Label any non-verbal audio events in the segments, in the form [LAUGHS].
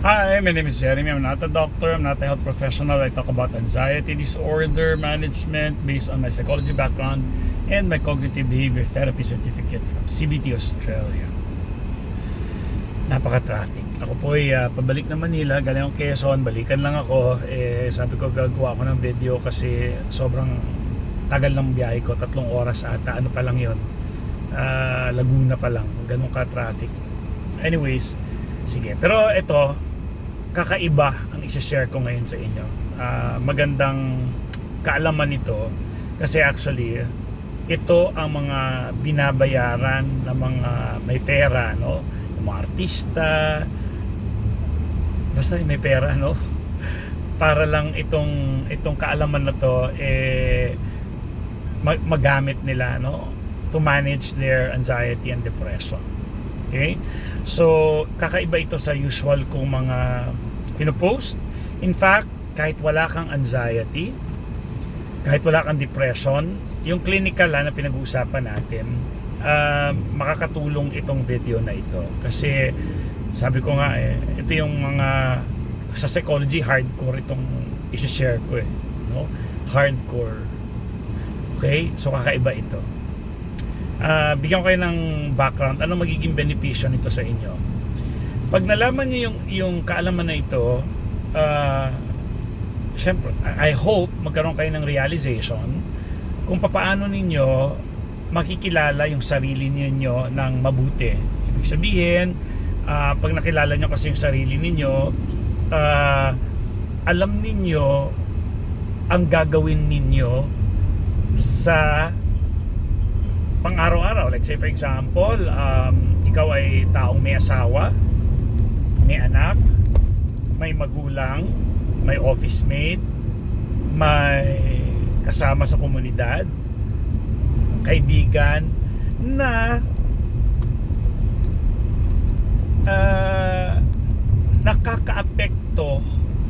Hi, my name is Jeremy. I'm not a doctor. I'm not a health professional. I talk about anxiety disorder management based on my psychology background and my cognitive behavior therapy certificate from CBT Australia. Napaka-traffic. Ako po ay ah, pabalik na Manila. Galing akong Quezon. Balikan lang ako. Eh, sabi ko gagawa ko ng video kasi sobrang tagal ng biyahe ko. Tatlong oras ata. Ano pa lang yon Ah, Laguna pa lang. Ganun ka-traffic. Anyways, sige. Pero ito, kakaiba ang isi-share ko ngayon sa inyo. Ah, magandang kaalaman ito kasi actually ito ang mga binabayaran ng mga may pera, no? Yung mga artista, basta may pera, no? [LAUGHS] Para lang itong itong kaalaman na to eh mag- magamit nila, no? To manage their anxiety and depression. Okay? So, kakaiba ito sa usual kong mga pinopost. In fact, kahit wala kang anxiety, kahit wala kang depression, yung clinical ha, na pinag-uusapan natin, uh, makakatulong itong video na ito. Kasi, sabi ko nga eh, ito yung mga sa psychology hardcore itong isi-share ko eh, no? Hardcore. Okay? So kakaiba ito. Ah, bigyan ko kayo ng background, ano magiging benepisyo nito sa inyo. Pag nalaman niyo yung, yung kaalaman na ito, ah, syempre, I hope magkaroon kayo ng realization kung papaano ninyo makikilala yung sarili ninyo ng mabuti. Ibig sabihin, ah, pag nakilala nyo kasi yung sarili ninyo, ah, alam ninyo ang gagawin ninyo sa pang araw-araw. Like say for example, um, ikaw ay taong may asawa, may anak, may magulang, may office mate, may kasama sa komunidad, kaibigan na uh, nakakaapekto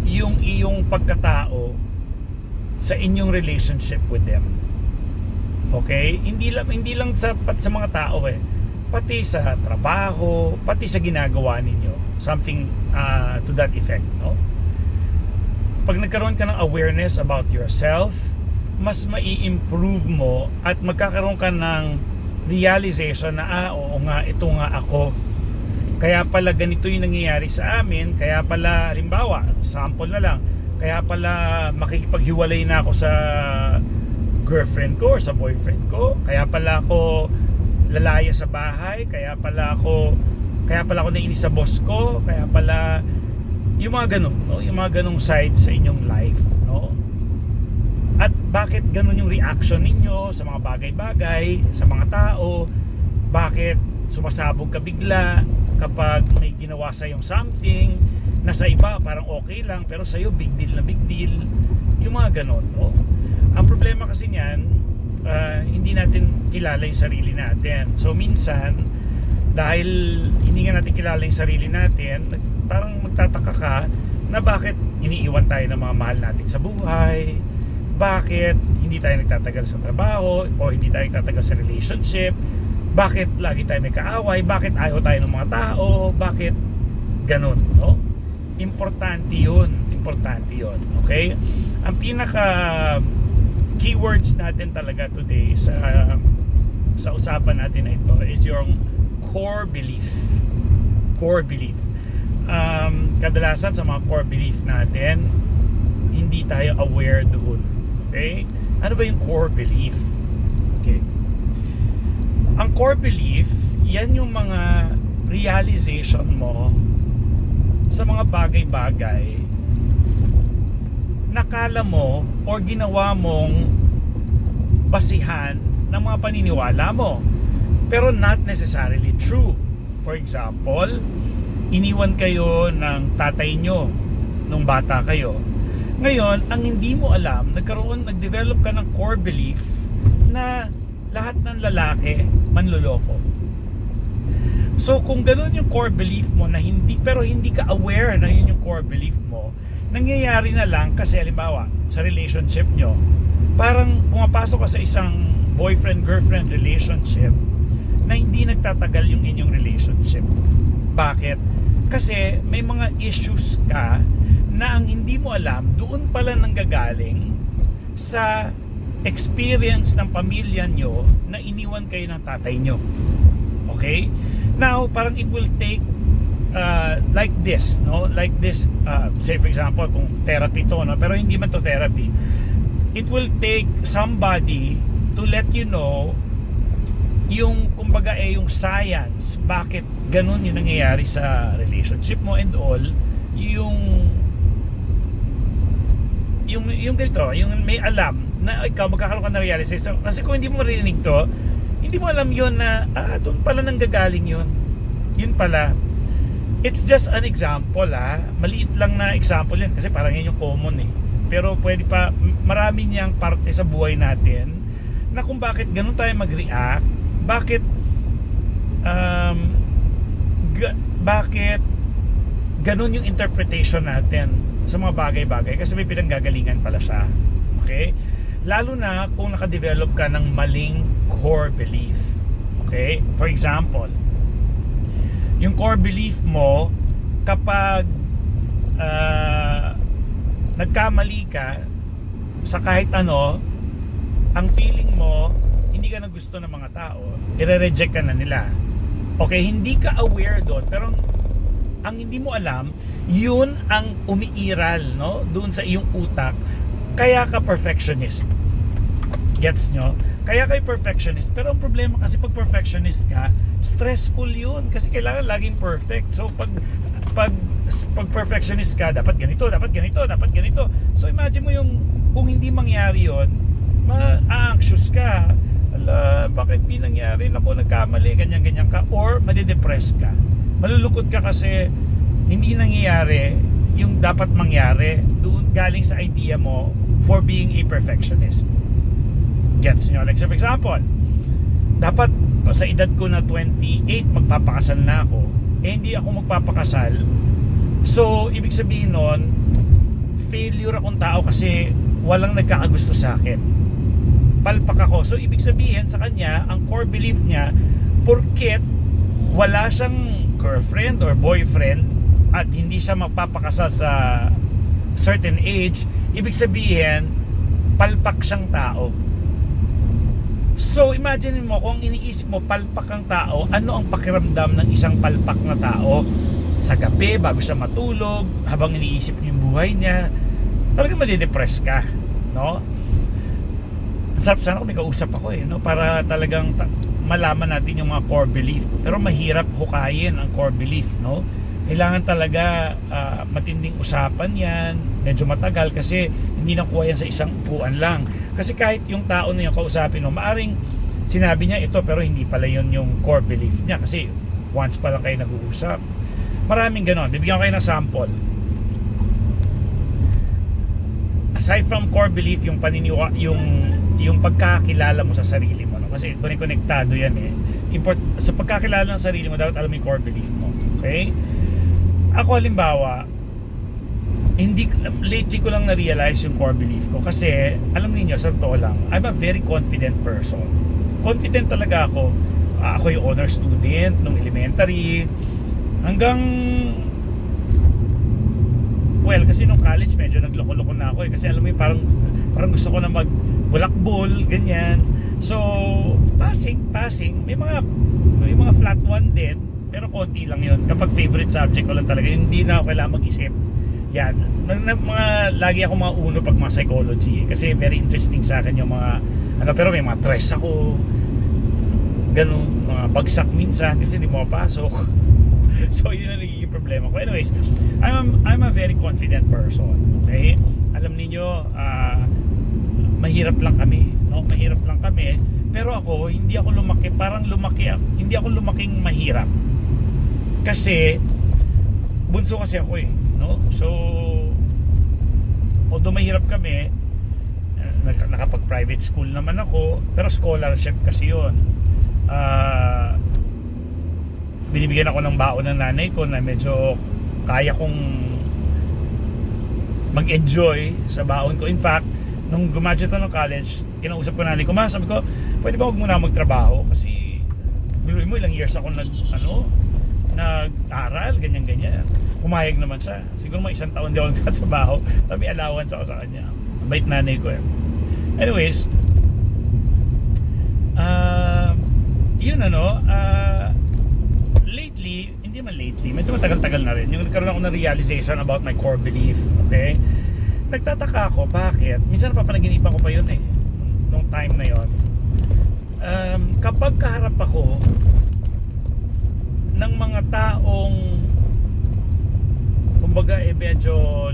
yung iyong pagkatao sa inyong relationship with them. Okay? Hindi lang hindi lang sa pat sa mga tao eh. Pati sa trabaho, pati sa ginagawa ninyo. Something uh, to that effect, no? Pag nagkaroon ka ng awareness about yourself, mas mai-improve mo at magkakaroon ka ng realization na ah, oo nga, ito nga ako. Kaya pala ganito yung nangyayari sa amin, kaya pala, halimbawa, sample na lang, kaya pala makikipaghiwalay na ako sa girlfriend ko or sa boyfriend ko. Kaya pala ako lalaya sa bahay, kaya pala ako kaya pala ako naiinis sa boss ko, kaya pala yung mga ganun, no? Yung mga ganung side sa inyong life, no? At bakit ganun yung reaction ninyo sa mga bagay-bagay, sa mga tao? Bakit sumasabog ka bigla kapag may ginawa sa yung something na sa iba parang okay lang pero sa iyo big deal na big deal yung mga ganon no? Ang problema kasi niyan uh, hindi natin kilala yung sarili natin. So minsan dahil hindi nga natin kilala yung sarili natin parang magtataka ka na bakit iniiwan tayo ng mga mahal natin sa buhay bakit hindi tayo nagtatagal sa trabaho o hindi tayo nagtatagal sa relationship bakit lagi tayo may kaaway bakit ayaw tayo ng mga tao bakit ganun no? Importante yun importante yun okay? Ang pinaka keywords natin talaga today sa sa usapan natin na ito is yung core belief. Core belief. Um, kadalasan sa mga core belief natin hindi tayo aware doon. Okay? Ano ba yung core belief? Okay. Ang core belief yan yung mga realization mo sa mga bagay-bagay nakala mo or ginawa mong basihan ng mga paniniwala mo. Pero not necessarily true. For example iniwan kayo ng tatay nyo nung bata kayo. Ngayon ang hindi mo alam nagkaroon nag-develop ka ng core belief na lahat ng lalaki manloloko So kung ganun yung core belief mo na hindi pero hindi ka aware na yun yung core belief mo, nangyayari na lang kasi halimbawa sa relationship nyo, parang pumapasok ka sa isang boyfriend-girlfriend relationship na hindi nagtatagal yung inyong relationship. Bakit? Kasi may mga issues ka na ang hindi mo alam, doon pala nanggagaling sa experience ng pamilya nyo na iniwan kayo ng tatay nyo. Okay? Now, parang it will take uh, like this, no? Like this, uh, say for example, kung therapy to, no? Pero hindi man to therapy. It will take somebody to let you know yung kumbaga eh yung science bakit ganun yung nangyayari sa relationship mo and all yung yung yung ganito yung may alam na ikaw magkakaroon ka ng realization kasi kung hindi mo marinig to hindi mo alam yon na ah doon pala nanggagaling yun yun pala it's just an example ah. Maliit lang na example yan kasi parang yan yung common eh. Pero pwede pa marami niyang parte sa buhay natin na kung bakit ganun tayo mag-react bakit um, ga- bakit ganun yung interpretation natin sa mga bagay-bagay kasi may pinanggagalingan pala siya okay? Lalo na kung nakadevelop ka ng maling core belief okay? For example yung core belief mo kapag ah, nagkamali ka sa kahit ano ang feeling mo hindi ka na gusto ng mga tao ire-reject ka na nila. Okay hindi ka aware doon pero ang hindi mo alam yun ang umiiral no? Doon sa iyong utak. Kaya ka perfectionist. Gets nyo kaya kay perfectionist. Pero ang problema kasi pag perfectionist ka stressful yun. Kasi kailangan laging perfect. So pag pag pag perfectionist ka dapat ganito dapat ganito dapat ganito. So imagine mo yung kung hindi mangyari yun ma-anxious ka. Ala bakit hindi nangyari? Naku nagkamali ganyan ganyan ka. Or madidepress ka. Malulungkot ka kasi hindi nangyayari yung dapat mangyari doon galing sa idea mo for being a perfectionist gets nyo like so for example dapat sa edad ko na 28 magpapakasal na ako eh hindi ako magpapakasal. So ibig sabihin nun failure akong tao kasi walang nagkakagusto sa akin. Palpak ako. So ibig sabihin sa kanya ang core belief niya porket wala siyang girlfriend or boyfriend at hindi siya magpapakasal sa certain age ibig sabihin palpak siyang tao So imagine mo kung iniisip mo palpak ang tao, ano ang pakiramdam ng isang palpak na tao sa gabi bago siya matulog, habang iniisip niya yung buhay niya, talagang madidepress ka, no? Sarap sana kung may kausap ako eh, no? Para talagang ta- malaman natin yung mga core belief. Pero mahirap hukayin ang core belief, no? Kailangan talaga ah, matinding usapan yan, medyo matagal kasi hindi nakuha yan sa isang upuan lang. Kasi kahit yung tao na yung kausapin mo, maaring sinabi niya ito pero hindi pala yun yung core belief niya kasi once pa lang kayo nag-uusap. Maraming ganon. Bibigyan ko kayo ng sample. Aside from core belief, yung paniniwa, yung yung pagkakilala mo sa sarili mo. No? Kasi konektado yan eh. Import, sa pagkakilala ng sarili mo, dapat alam mo yung core belief mo. Okay? Ako halimbawa, hindi lately ko lang na-realize yung core belief ko. Kasi alam niyo sa totoo lang I'm a very confident person. Confident talaga ako. Ah, ako yung honor student nung elementary. Hanggang well kasi nung college medyo nagloko-loko na ako eh. Kasi alam mo yung parang parang gusto ko na mag bulakbol ganyan. So passing passing. May mga may mga flat one din pero konti lang yun. Kapag favorite subject ko lang talaga hindi na ako kailangan mag-isip yan. Nag- mga lagi ako mga uno pag mga psychology eh, kasi very interesting sa akin yung mga ano pero may mga stress ako. Ganun mga bagsak minsan kasi hindi mo mapasok [LAUGHS] so yun ang nagiging problema ko. Anyways I'm I'm a very confident person okay? Alam niyo ah, mahirap lang kami no? Mahirap lang kami. Pero ako hindi ako lumaki parang lumaki ako hindi ako lumaking mahirap. Kasi bunso kasi ako eh no so although mahirap kami eh, nag- nakapag private school naman ako pero scholarship kasi yun. Ah, binibigyan ako ng baon ng nanay ko na medyo kaya kong mag-enjoy sa baon ko. In fact nung graduate ako ng college kinausap ko nanay ko ma sabi ko pwede ba huwag muna magtrabaho? Kasi biruin mo ilang years ako nag ano nag-aral, ganyan-ganyan. Pumayag naman siya. Siguro mga isang taon di ako nagtatrabaho. [LAUGHS] May allowance ako sa kanya. Bait nanay ko eh. Anyways, ah, yun ano, ah, lately, hindi man lately, medyo matagal-tagal na rin, yung nagkaroon ako ng realization about my core belief, okay? Nagtataka ako, bakit? Minsan pa panaginipan ko pa yun eh, nung time na yon. Um, kapag kaharap ako ng mga taong kumbaga eh medyo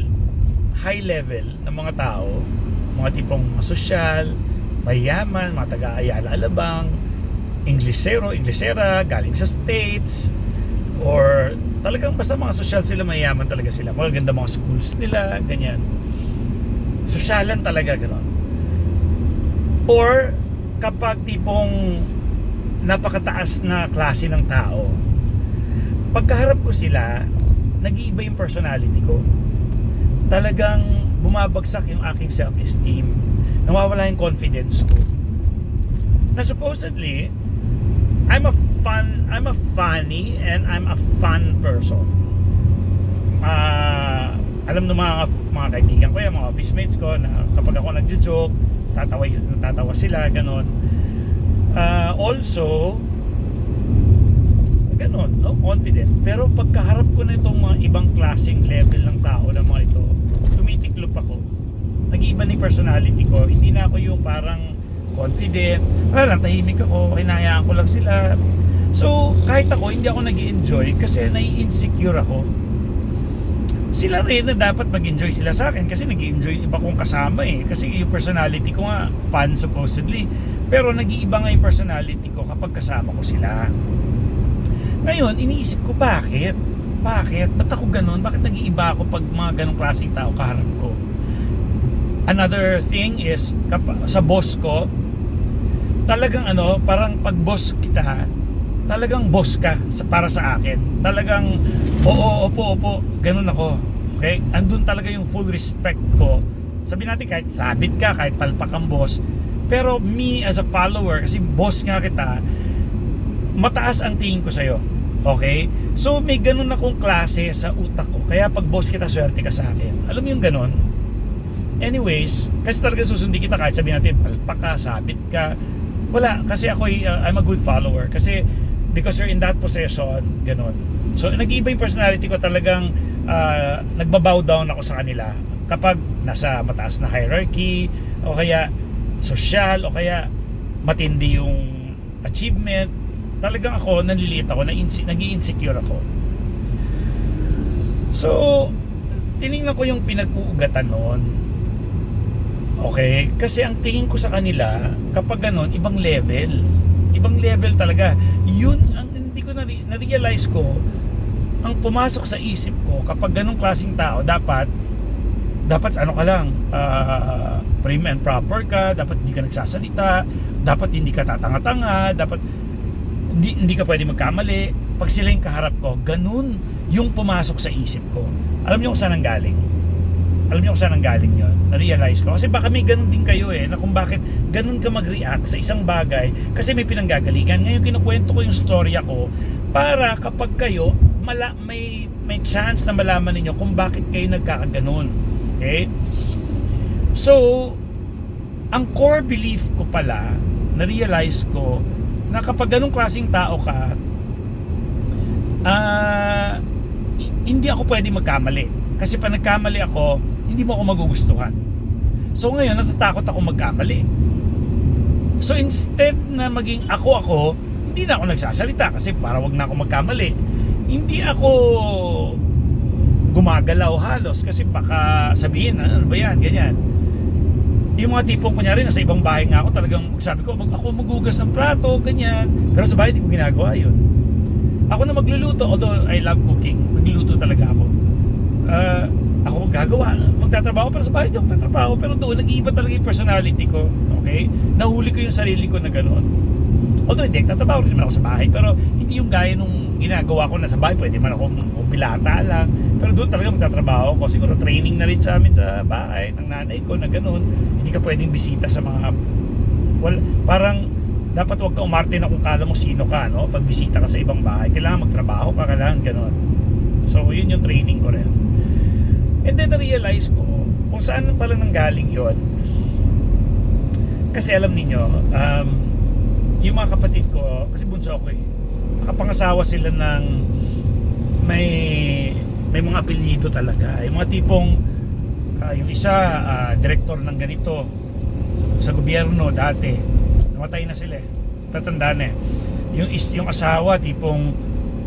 high level ng mga tao, mga tipong masosyal, mayaman, mga taga-Ayala Alabang, Inglesero, Inglesera, galing sa States, or talagang basta mga sosyal sila, mayaman talaga sila. Magaganda mga schools nila, ganyan. Sosyalan talaga, gano'n. Or, kapag tipong napakataas na klase ng tao, pagkaharap ko sila, nag-iiba yung personality ko. Talagang bumabagsak yung aking self-esteem. Nawawala yung confidence ko. Na supposedly, I'm a fun, I'm a funny and I'm a fun person. Ah, alam ng mga mga kaibigan ko yan, mga office mates ko na kapag ako nagjo-joke, tatawa, tatawa sila, ganon. Ah, also, ganon, no? confident. Pero pagkaharap ko na itong mga ibang klaseng level ng tao na mga ito, tumitiklop ako. Nag-iiba na personality ko. Hindi na ako yung parang confident. Wala lang, tahimik ako. Hinahayaan ko lang sila. So, kahit ako, hindi ako nag enjoy kasi nai-insecure ako. Sila rin na dapat mag-enjoy sila sa akin kasi nag enjoy iba kong kasama eh. Kasi yung personality ko nga, fun supposedly. Pero nag-iiba nga yung personality ko kapag kasama ko sila. Ngayon, iniisip ko bakit? Bakit? Ba't ako ganun? Bakit nag-iiba ako pag mga ganong klaseng tao kaharap ko? Another thing is, sa boss ko, talagang ano, parang pag boss kita, talagang boss ka sa, para sa akin. Talagang, oo, opo, opo, ganun ako. Okay? Andun talaga yung full respect ko. Sabi natin kahit sabit ka, kahit palpak ang boss, pero me as a follower, kasi boss nga kita, mataas ang tingin ko sa'yo. Okay? So may ganun akong klase sa utak ko. Kaya pag boss kita, swerte ka sa akin. Alam mo yung ganun? Anyways, kasi talaga susundin kita kahit sabihin natin, palpak ka, sabit ka. Wala, kasi ako, uh, I'm a good follower. Kasi because you're in that position, ganun. So nag-iiba yung personality ko talagang uh, nagbabow down ako sa kanila kapag nasa mataas na hierarchy o kaya social o kaya matindi yung achievement talagang ako nanliliit ako nag insecure ako. So tiningnan ko yung pinag-uugatan noon. Okay? Kasi ang tingin ko sa kanila kapag ganon ibang level. Ibang level talaga. Yun ang hindi ko na- na-realize ko ang pumasok sa isip ko kapag ganong klaseng tao dapat dapat ano ka lang ah, prim and proper ka dapat hindi ka nagsasalita dapat hindi ka tatanga-tanga dapat hindi, hindi ka pwede magkamali. Pag sila yung kaharap ko ganun yung pumasok sa isip ko. Alam niyo kung saan ang galing? Alam niyo kung saan ang galing yun? Na-realize ko. Kasi baka may ganun din kayo eh na kung bakit ganun ka mag-react sa isang bagay kasi may pinanggagalingan. Ngayon kinukwento ko yung storya ko para kapag kayo mala, may may chance na malaman ninyo kung bakit kayo nagkakaganon. Okay? So ang core belief ko pala na-realize ko na kapag ganong klaseng tao ka i- hindi ako pwede magkamali. Kasi pag nagkamali ako hindi mo ako magugustuhan. So ngayon natatakot ako magkamali. So instead na maging ako ako hindi na ako nagsasalita kasi para wag na ako magkamali. Hindi ako gumagalaw halos kasi baka sabihin ano ba yan? Ganyan yung mga tipong kunyari nasa ibang bahay nga ako talagang sabi ko mag, ako magugas ng plato ganyan. Pero sa bahay hindi ko ginagawa yun. Ako na magluluto although I love cooking magluluto talaga ako. Ah, ako gagawa magtatrabaho pero sa bahay hindi ako magtatrabaho. Pero doon nag-iiba talaga yung personality ko okay? Nahuli ko yung sarili ko na gano'n although hindi tatrabaho rin naman ako sa bahay pero hindi yung gaya nung ginagawa ko na sa bahay pwede man ako pilata lang pero doon talaga magtatrabaho ko siguro training na rin sa amin sa bahay ng nanay ko na gano'n hindi ka pwedeng bisita sa mga wal, parang dapat wag ka umarte na kung kala mo sino ka, no? Pag bisita ka sa ibang bahay, kailangan magtrabaho ka, kailangan ganon. So, yun yung training ko rin. And then, na-realize ko, kung saan pala nanggaling yon Kasi alam niyo um, yung mga kapatid ko, kasi bunso ako eh, nakapangasawa sila ng may may mga apelyido talaga. Yung mga tipong ah, yung isa ah, direktor ng ganito sa gobyerno dati. Namatay na sila eh. Tatandaan eh. Yung is yung asawa tipong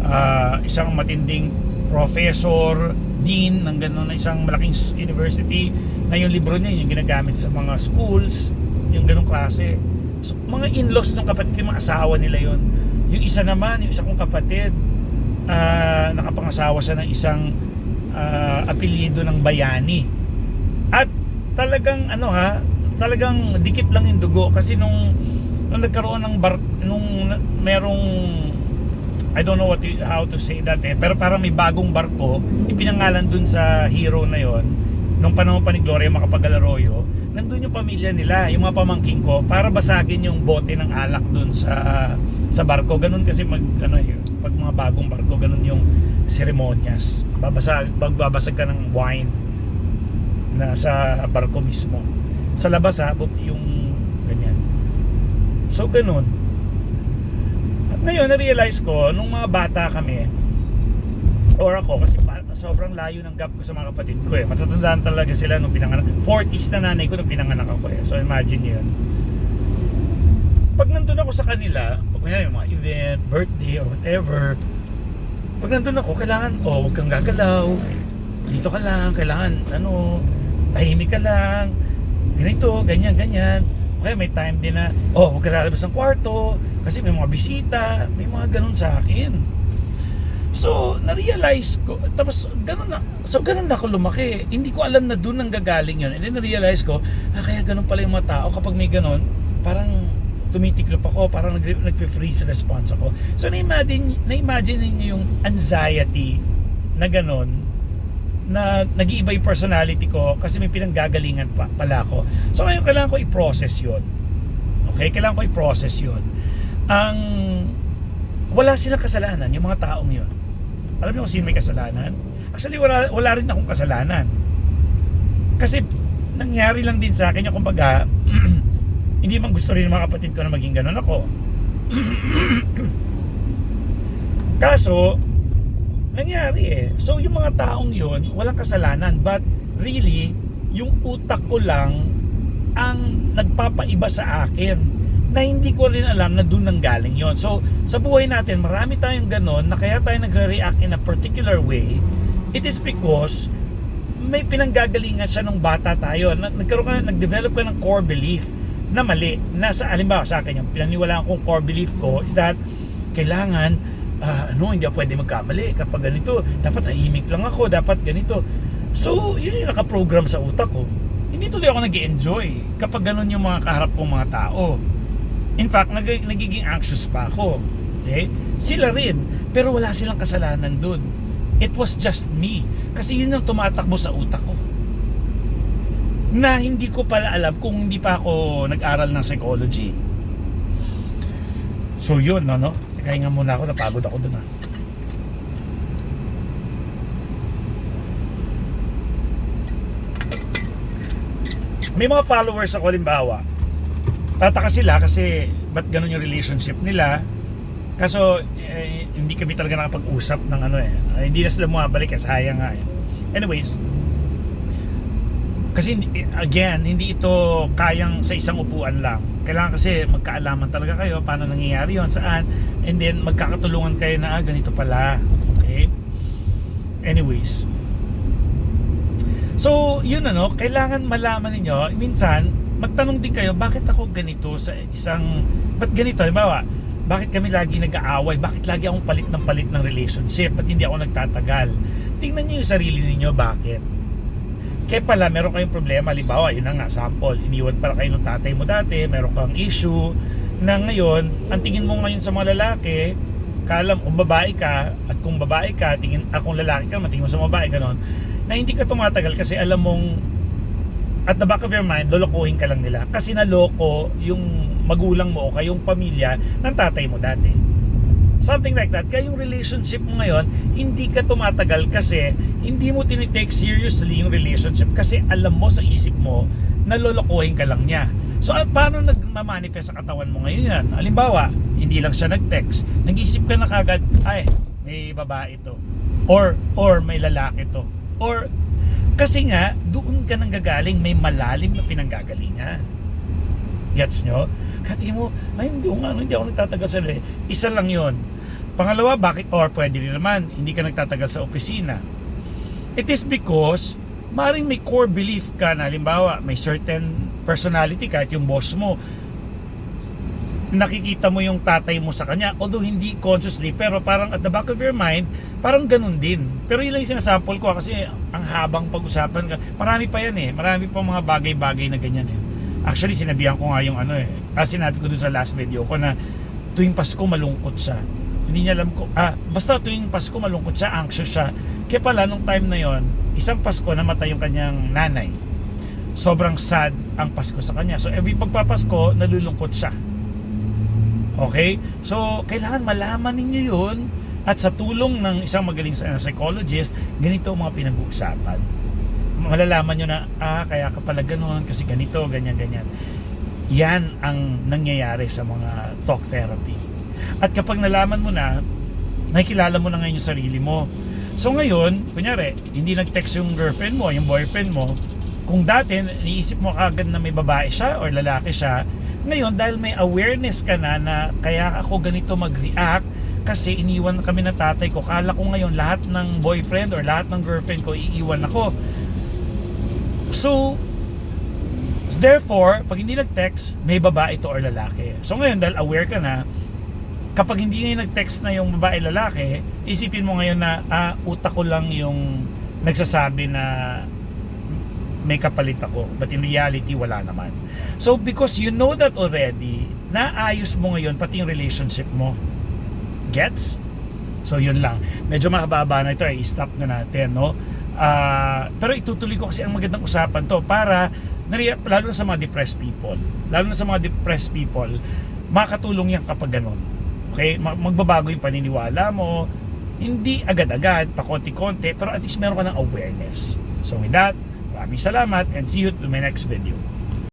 ah, isang matinding professor, dean ng gano'n na isang malaking university na yung libro niya yung ginagamit sa mga schools, yung ganong klase. So, mga in-laws ng kapatid yung mga asawa nila yon Yung isa naman, yung isa kong kapatid, ah, nakapangasawa siya ng isang ah, apelyido ng bayani. At talagang ano ha, talagang dikit lang yung dugo kasi nung nung nagkaroon ng bar nung merong I don't know what to- how to say that eh, pero parang may bagong barko ipinangalan dun sa hero na yon nung panahon pa ni Gloria Macapagal-Arroyo nandun yung pamilya nila yung mga pamangking ko para basagin yung bote ng alak dun sa sa barko ganun kasi mag ano eh, pag mga bagong barko ganun yung seremonyas. Babasag magbabasag ka ng wine na sa barko mismo. Sa labas ha yung ganyan. So ganun. At ngayon na-realize ko nung mga bata kami or ako kasi sobrang layo ng gap ko sa mga kapatid ko eh. Matatandaan talaga sila nung pinanganak 40s na nanay ko nung pinanganak ako eh. So imagine yun pag nandun ako sa kanila pag may mga event, birthday or whatever pag nandun ako kailangan oh huwag kang gagalaw dito ka lang kailangan ano tahimik ka lang ganito, ganyan, ganyan okay may time din na oh huwag ka lalabas ng kwarto kasi may mga bisita may mga ganun sa akin So, na-realize ko, tapos ganun na, so ganun na ako lumaki. Hindi ko alam na doon nang gagaling yun. And then na-realize ko, ah, kaya ganun pala yung mga tao kapag may ganun, parang tumitiklop ako, parang nag- nag-freeze response ako. So, na-imagine, na-imagine niyo yung anxiety na ganun, na nag-iiba yung personality ko kasi may pinanggagalingan pa, pala ako. So, ngayon kailangan ko i-process yun. Okay? Kailangan ko i-process yun. Ang wala silang kasalanan, yung mga taong yun. Alam niyo kung sino may kasalanan? Actually, wala, wala rin akong kasalanan. Kasi, nangyari lang din sa akin yung kumbaga, [CLEARS THROAT] hindi man gusto rin mga kapatid ko na maging ganun ako. [CLEARS THROAT] Kaso, nangyari eh. So, yung mga taong yun, walang kasalanan. But, really, yung utak ko lang ang nagpapaiba sa akin na hindi ko rin alam na doon nang galing yon. So, sa buhay natin, marami tayong ganon na kaya tayo nagre-react in a particular way. It is because may pinanggagalingan siya nung bata tayo. Na- Nagkaroon ka, na- nag-develop ka ng core belief na mali. Na sa, alimbawa sa akin, yung pinaniwalaan kong core belief ko is that kailangan, ah, ano, hindi ako pwede magkamali kapag ganito. Dapat tahimik lang ako, dapat ganito. So, yun yung nakaprogram sa utak ko. Hindi tuloy ako nag enjoy kapag ganun yung mga kaharap kong mga tao. In fact, nag- nagiging anxious pa ako. Okay? Sila rin. Pero wala silang kasalanan dun. It was just me. Kasi yun ang tumatakbo sa utak ko. Na hindi ko pala alam kung hindi pa ako nag-aral ng psychology. So yun, no, no? Kaya nga muna ako, napagod ako dun ah. May mga followers ako, limbawa, tataka sila kasi ba't ganun yung relationship nila kaso eh, hindi kami talaga nakapag-usap ng ano eh Eh, hindi na sila bumabalik kasi sayang nga eh anyways kasi again hindi ito kayang sa isang upuan lang kailangan kasi magkaalaman talaga kayo paano nangyayari yon saan and then magkakatulungan kayo na ah, ganito pala okay anyways So, yun ano, kailangan malaman ninyo, minsan, magtanong din kayo, bakit ako ganito sa isang, ba't ganito? Halimbawa, bakit kami lagi nag-aaway? Bakit lagi akong palit ng palit ng relationship? Ba't hindi ako nagtatagal? Tingnan niyo yung sarili ninyo, bakit? Kaya pala, meron kayong problema, halimbawa, yun na nga, sample, iniwan pala kayo ng tatay mo dati, meron kang issue, na ngayon, ang tingin mo ngayon sa mga lalaki, kalam kung babae ka, at kung babae ka, tingin, akong lalaki ka, matingin mo sa babae, ganon, na hindi ka tumatagal kasi alam mong at the back of your mind, lolokohin ka lang nila. Kasi naloko yung magulang mo o kayong pamilya ng tatay mo dati. Something like that. Kaya yung relationship mo ngayon, hindi ka tumatagal kasi hindi mo tinitake seriously yung relationship kasi alam mo sa isip mo na lolokohin ka lang niya. So ah, paano nagmamanifest sa katawan mo ngayon yan? Halimbawa, hindi lang siya nag-text. Nag-isip ka na kagad, ay, may babae to. Or, or may lalaki to. Or, kasi nga, doon ka nang gagaling, may malalim na pinanggagalingan. Gets nyo? Kati mo, ay hindi, nga, hindi ako nagtatagal sa Isa lang yon. Pangalawa, bakit? Or pwede rin naman, hindi ka nagtatagal sa opisina. It is because, maring may core belief ka na, halimbawa, may certain personality kahit yung boss mo, nakikita mo yung tatay mo sa kanya, although hindi consciously, pero parang at the back of your mind, parang ganun din. Pero yun lang yung sinasample ko kasi ang habang pag-usapan ka, marami pa yan eh, marami pa mga bagay-bagay na ganyan eh. Actually, sinabihan ko nga yung ano eh, ah, sinabi ko dun sa last video ko na tuwing Pasko malungkot siya. Hindi niya alam ko, ah, basta tuwing Pasko malungkot siya, anxious siya. Kaya pala, nung time na yon isang Pasko namatay yung kanyang nanay. Sobrang sad ang Pasko sa kanya. So every pagpapasko, nalulungkot siya. Okay? So, kailangan malaman ninyo yun at sa tulong ng isang magaling sa- psychologist, ganito ang mga pinag-uusapan. Malalaman nyo na, ah, kaya ka pala ganun, kasi ganito, ganyan, ganyan. Yan ang nangyayari sa mga talk therapy. At kapag nalaman mo na, nakikilala mo na ngayon yung sarili mo. So ngayon, kunyari, hindi nag-text yung girlfriend mo, yung boyfriend mo, kung dati, iniisip mo kagad na may babae siya or lalaki siya, ngayon, dahil may awareness ka na na kaya ako ganito mag-react, kasi iniwan kami ng tatay ko, kala ko ngayon lahat ng boyfriend or lahat ng girlfriend ko iiwan ako. So, therefore, pag hindi nag-text, may babae to or lalaki. So ngayon, dahil aware ka na, kapag hindi ngayon nag-text na yung babae lalaki, isipin mo ngayon na ah, utak ko lang yung nagsasabi na may kapalit ako. But in reality, wala naman. So because you know that already, naayos mo ngayon pati yung relationship mo. Gets? So yun lang. Medyo mahaba na ito eh. Stop na natin, no? Ah, pero itutuloy ko kasi ang magandang usapan to para lalo na sa mga depressed people. Lalo na sa mga depressed people, makakatulong yan kapag ganun. Okay? Ma- Magbabago yung paniniwala mo. Hindi agad-agad, pa konti-konti, pero at least meron ka ng awareness. So with that, maraming salamat and see you to my next video.